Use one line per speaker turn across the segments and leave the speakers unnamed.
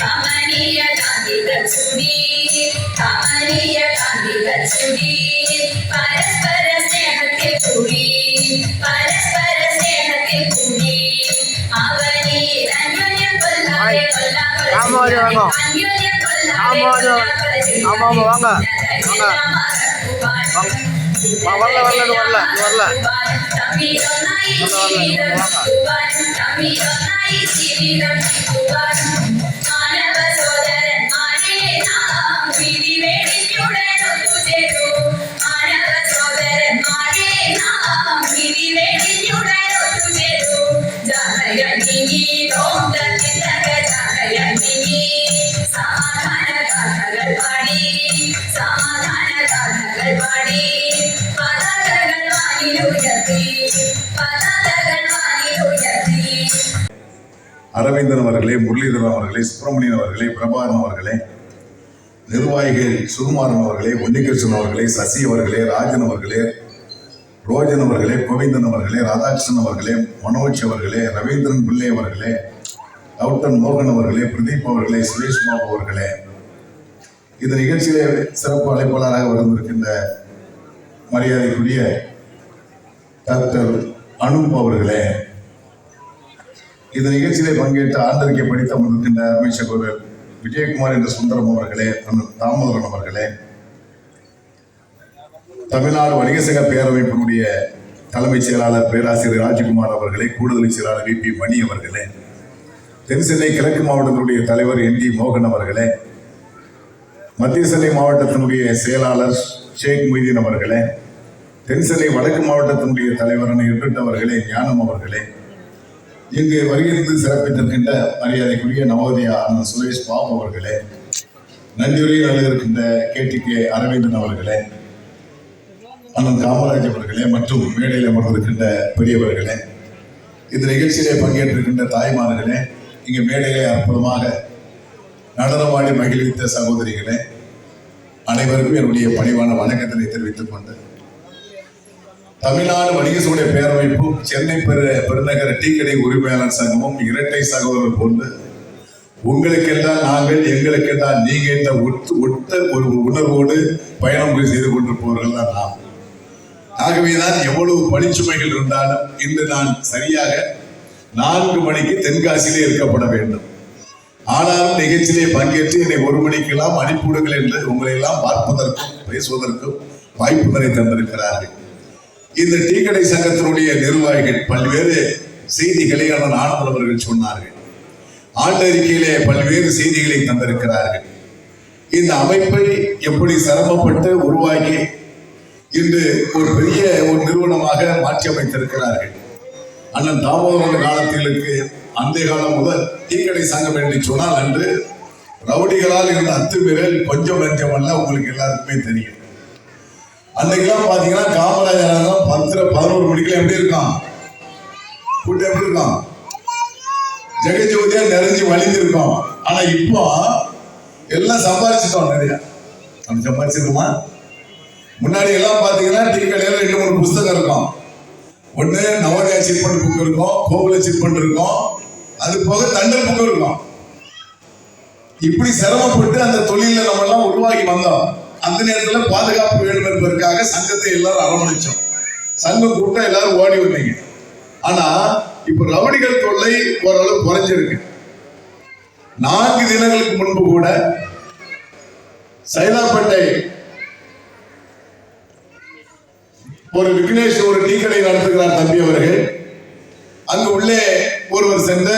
கமனிய காந்திகள் சுடி கமனிய காந்திகள் சுடி பரஸ்பர ஸ்நேகத்தில் கூடி பரஸ்பர ஸ்நேகத்தில் கூடி அவனி அந்யோன்யம் கொல்லாதே கொல்லா
ஆமா, அது வாங்க.
அந்யோன்யம் கொல்லாதே
ஆமா, அது
கொல்லா கொலை
ஆமா, ஆமா, வாங்க. வாங்க.
வாங்க
வா, வரல, வரல, இது வரல, இது வரல.
തമ്മിലൊന്നായി ജീവിതം നീക്കുവാൻ മാനവ സോദരന്മാരെ നാം വിധി വേണിക്കുടൻ ഒത്തുചേരു മാനവ സോദരന്മാരെ നാം വിധി വേണിക്കുടൻ ഒത്തുചേരു ജാഗരണി തോണ്ടത്തിൽ തക ജാഗരണി സമാധാന കഥകൾ പാടി സമാധാന പതാകകൾ വാങ്ങി പതാകകൾ
அரவிந்தன் அவர்களே முரளிதரன் அவர்களே சுப்பிரமணியன் அவர்களே பிரபாகரன் அவர்களே நிர்வாகிகள் சுகுமாரன் அவர்களே உன்னிகிருஷ்ணன் அவர்களே சசி அவர்களே ராஜன் அவர்களே ரோஜன் அவர்களே கோவிந்தன் அவர்களே ராதாகிருஷ்ணன் அவர்களே மனோஜ் அவர்களே ரவீந்திரன் பிள்ளை அவர்களே கவுட்டன் மோகன் அவர்களே பிரதீப் அவர்களே சுரேஷ் பாபு அவர்களே. இந்த நிகழ்ச்சியிலே சிறப்பு அழைப்பாளராக வந்திருக்கின்ற மரியாதைக்குரிய டாக்டர் அனுப் அவர்களே இந்த நிகழ்ச்சியிலே பங்கேற்று ஆண்டறிக்கை படித்து அமர்ந்திருக்கின்ற அமைச்சர் விஜயகுமார் என்ற சுந்தரம் அவர்களே அண்ணன் தாமோதரன் அவர்களே தமிழ்நாடு வணிக சங்க பேரமைப்பினுடைய தலைமைச் செயலாளர் பேராசிரியர் ராஜ்குமார் அவர்களே கூடுதல் செயலாளர் வி பி மணி அவர்களே தென் சென்னை கிழக்கு மாவட்டத்தினுடைய தலைவர் என் டி மோகன் அவர்களே மத்திய சென்னை மாவட்டத்தினுடைய செயலாளர் ஷேக் மொய்தீன் அவர்களே தென் சென்னை வடக்கு மாவட்டத்தினுடைய தலைவரான எட்விட் அவர்களே ஞானம் அவர்களே இங்கு வருகிறது சிறப்பித்திருக்கின்ற மரியாதைக்குரிய நவோதயா அண்ணன் சுரேஷ் பாபு அவர்களே நன்றியுரையில் எழுதியிருக்கின்ற கேடி கே அரவிந்தன் அவர்களே அண்ணன் காமராஜ் அவர்களே மற்றும் மேடையில் அமர்ந்திருக்கின்ற பெரியவர்களே இந்த நிகழ்ச்சியிலே பங்கேற்றிருக்கின்ற தாய்மார்களே இங்கே மேடையிலே அற்புதமாக நடனமாடி மகிழ்வித்த சகோதரிகளே அனைவருக்கும் என்னுடைய பணிவான வணக்கத்தினை தெரிவித்துக் கொண்டேன் தமிழ்நாடு வணிக சூடைய பேரமைப்பும் சென்னை பெரு பெருநகர டீ கடை உரிமையாளர் சங்கமும் இரட்டை சகோதரர் போன்று உங்களுக்கெல்லாம் நாங்கள் எங்களுக்கெல்லாம் நீங்க என்ற ஒட்டு ஒட்ட ஒரு உணர்வோடு பயணம் செய்து கொண்டிருப்பவர்கள் தான் நாம். ஆகவேதான் எவ்வளவு பணிச்சுமைகள் இருந்தாலும் இன்று நான் சரியாக நான்கு மணிக்கு தென்காசியிலே இருக்கப்பட வேண்டும். ஆனாலும் நிகழ்ச்சியிலே பங்கேற்று என்னை ஒரு மணிக்கெல்லாம் அனுப்பிவிடுங்கள் என்று உங்களை எல்லாம் பார்ப்பதற்கும் பேசுவதற்கும் வாய்ப்புகளை தந்திருக்கிறார்கள். இந்த டீ கடை சங்கத்தினுடைய நிர்வாகிகள் பல்வேறு செய்திகளை அண்ணன் ஆனந்தன் அவர்கள் சொன்னார்கள். ஆண்டறிக்கையிலே பல்வேறு செய்திகளை தந்திருக்கிறார்கள். இந்த அமைப்பை எப்படி சிரமப்பட்டு உருவாக்கி இன்று ஒரு பெரிய ஒரு நிறுவனமாக மாற்றி அமைத்திருக்கிறார்கள் அண்ணன் தாமோதரன் காலத்திற்கு அந்த காலம் முதல் டீக்கடை சங்கம் என்று சொன்னால் அன்று ரவுடிகளால் இருந்த அத்துமீறல் கொஞ்சம் லஞ்சம் அல்ல உங்களுக்கு எல்லாருக்குமே தெரியும். அன்னைக்கெல்லாம் பாத்தீங்கன்னா காமராஜர் பத்து பதினோரு மணிக்கெல்லாம் எப்படி இருக்கான்? கூட்டம் எப்படி இருக்கான்? ஜெகஜோதியா நிறைஞ்சு வலிஞ்சிருக்கோம் ஆனா இப்போ எல்லாம் சம்பாதிச்சிட்டோம் நிறைய. நம்ம சம்பாதிச்சிருக்கோமா முன்னாடி எல்லாம் பாத்தீங்கன்னா டீ கடையில ரெண்டு மூணு புஸ்தகம் இருக்கும். ஒண்ணு நவோதயா சிற்பன் புக் இருக்கும் கோகுல சிற்பன் இருக்கும் அது போக தண்டல் புக் இருக்கும். இப்படி சிரமப்பட்டு அந்த தொழில நம்ம எல்லாம் உருவாகி வந்தோம். அந்த நேரத்துல பாதுகாப்பு வேண்டும் என்பதற்காக சங்கத்தை எல்லாரும் அரவணைச்சோம். சங்கம் கூட்டம் எல்லாரும் ஓடி வந்தீங்க. ஆனா இப்ப ரவுடிகள் தொல்லை ஓரளவு குறைஞ்சிருக்கு. நான்கு தினங்களுக்கு முன்பு கூட சைலாப்பேட்டை ஒரு விக்னேஷ் ஒரு டீ கடை நடத்துகிறார் தம்பி அவர்கள். அங்கு உள்ளே ஒருவர் சென்று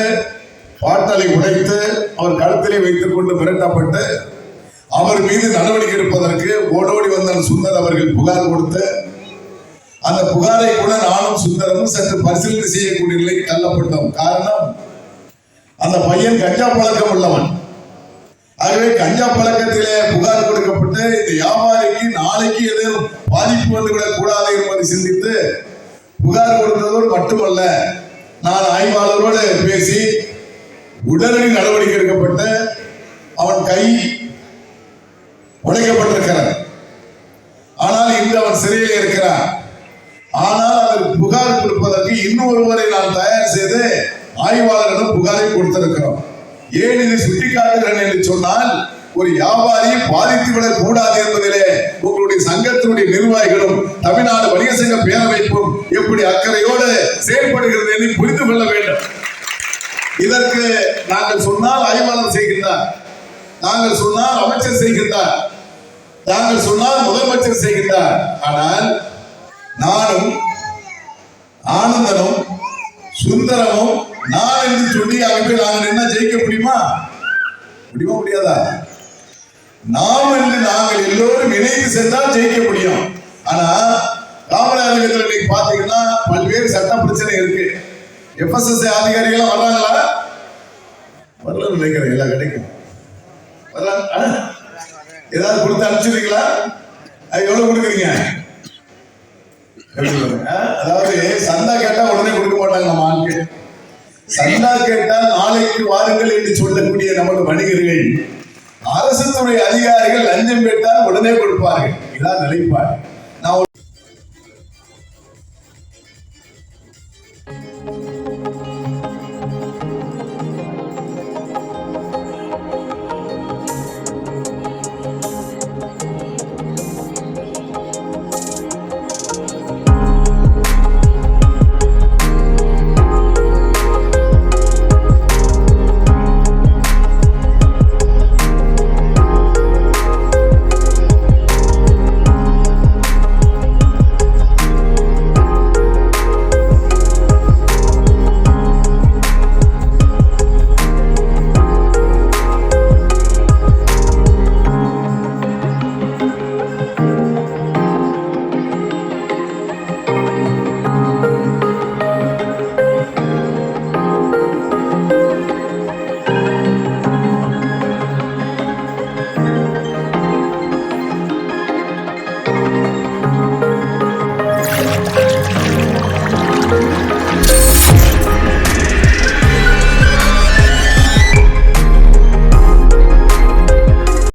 பாட்டாளை உடைத்து அவர் கழுத்திலே வைத்துக் கொண்டு மிரட்டப்பட்டு அவர் மீது நடவடிக்கை எடுப்பதற்கு ஓடோடி வந்த சுந்தர் அவர்கள் புகார் கொடுத்து அந்த புகாரை கூட நானும் சுந்தரமும் சற்று பரிசீலனை செய்யக்கூடிய நிலைக்கு தள்ளப்பட்டோம். காரணம் அந்த பையன் கஞ்சா பழக்கம் உள்ளவன். ஆகவே கஞ்சா பழக்கத்திலே புகார் கொடுக்கப்பட்டு இந்த வியாபாரிக்கு நாளைக்கு எதுவும் பாதிப்பு வந்துவிடக் கூடாது என்பதை சிந்தித்து புகார் கொடுத்ததோடு மட்டுமல்ல நான் ஆய்வாளரோடு பேசி உடனடி நடவடிக்கை எடுக்கப்பட்டு அவன் கை உடைக்கப்பட்டிருக்கிறார் ஆனால் இன்று அவன் சிறையில் இருக்கிறான் ஆனால் அதற்கு புகார் கொடுப்பதற்கு இன்னொருவரை நான் தயார் செய்து ஆய்வாளரிடம் புகாரை கொடுத்திருக்கிறோம். ஏன் இதை சுட்டிக்காட்டுகிறேன் என்று சொன்னால் ஒரு வியாபாரி பாதித்து விடக் கூடாது என்பதிலே உங்களுடைய சங்கத்தினுடைய நிர்வாகிகளும் தமிழ்நாடு வணிக சங்க பேரமைப்பும் எப்படி அக்கறையோடு செயல்படுகிறது என்று புரிந்து கொள்ள வேண்டும். இதற்கு நாங்கள் சொன்னால் ஆய்வாளர் செய்கின்றார். நாங்கள் சொன்னால் அமைச்சர் செய்கின்றார். தாங்கள் சொன்னால் முதலமைச்சர் செய்கின்றார். ஆனால் நானும் ஆனந்தனும் சுந்தரமும் நான் என்று சொல்லி அங்கே நாங்கள் என்ன ஜெயிக்க முடியுமா? முடியுமா முடியாதா? நாம் என்று நாங்கள் எல்லோரும் இணைந்து சென்றால் ஜெயிக்க முடியும். ஆனா காமராஜர் இன்னைக்கு பாத்தீங்கன்னா பல்வேறு சட்ட பிரச்சனை இருக்கு. எஃப்எஸ்எஸ்ஐ அதிகாரிகள் வர்றாங்களா? வரலன்னு நினைக்கிறேன். எல்லாம் கிடைக்கும். வரலாம் ஆ? ஏதாவது கொடுத்து அனுப்பிச்சிருக்கீங்களா அது எவ்வளவு கொடுக்குறீங்க? அதாவது சந்தா கேட்டா உடனே கொடுக்க மாட்டாங்க நம்ம ஆண்கள். சந்தா கேட்டால் நாளைக்கு வாருங்கள் என்று சொல்லக்கூடிய நமது வணிகர்கள். அரசு துறை அதிகாரிகள் லஞ்சம் கேட்டால் உடனே கொடுப்பார்கள். இதான் நிலைப்பாடு. Música